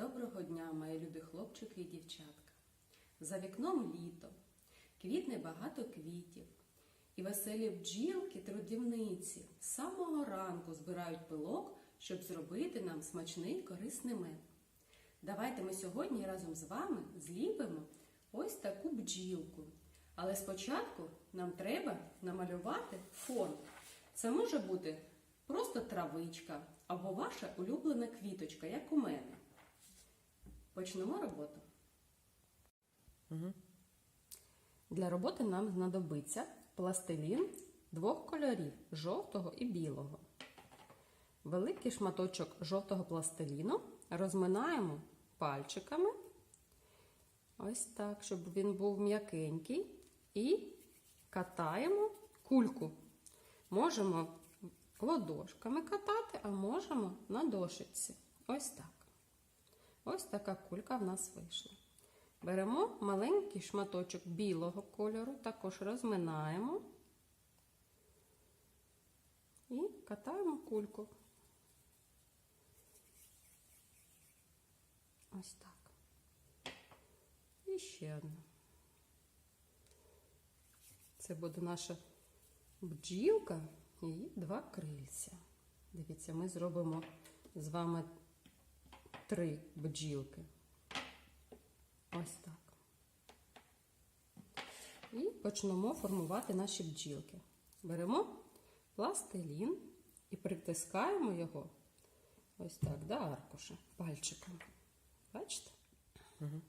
Доброго дня, мої любі хлопчики і дівчатка. За вікном літо, квітне багато квітів, і веселі бджілки трудівниці з самого ранку збирають пилок, щоб зробити нам смачний корисний мед. Давайте ми сьогодні разом з вами зліпимо ось таку бджілку. Але спочатку нам треба намалювати фон. Це може бути просто травичка або ваша улюблена квіточка, як у мене. Почнемо роботу. Для роботи нам знадобиться пластилін двох кольорів жовтого і білого. Великий шматочок жовтого пластиліну розминаємо пальчиками. Ось так, щоб він був м'якенький. І катаємо кульку. Можемо ладошками катати, а можемо на дошиці. Ось так. Ось така кулька в нас вийшла. Беремо маленький шматочок білого кольору, також розминаємо і катаємо кульку. Ось так. І ще одна. Це буде наша бджілка і два крильця. Дивіться, ми зробимо з вами три бджілки. Ось так. І почнемо формувати наші бджілки. Беремо пластилін і притискаємо його ось так до аркуша пальчиком. Бачите? Угу.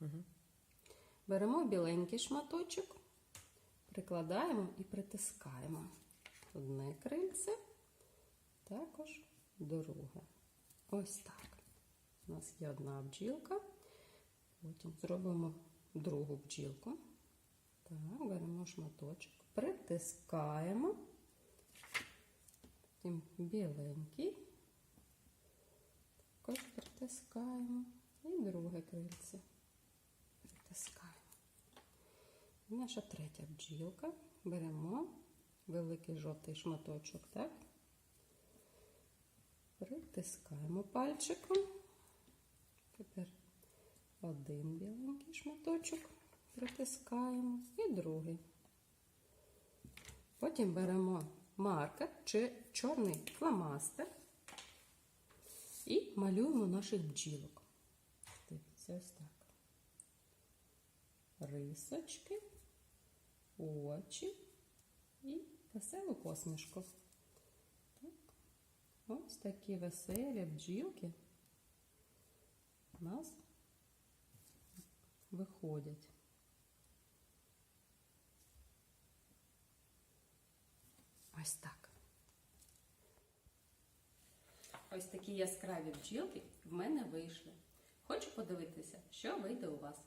Угу. Беремо біленький шматочок, прикладаємо і притискаємо одне крильце, також друге. Ось так. У нас є одна бджілка. Потім зробимо другу бджілку. Так, беремо шматочок, притискаємо. Потім біленький. Також притискаємо. І друге крильце. Притискаємо. І наша третя бджілка. Беремо великий жовтий шматочок, так? Притискаємо пальчиком. Тепер один біленький шматочок притискаємо і другий. Потім беремо маркер чи чорний фломастер і малюємо наших бджілок. Дивіться, ось так. Рисочки, очі і веселу посмішку. Ось такі веселі бджілки у нас виходять. Ось так. Ось такі яскраві бджілки в мене вийшли. Хочу подивитися, що вийде у вас.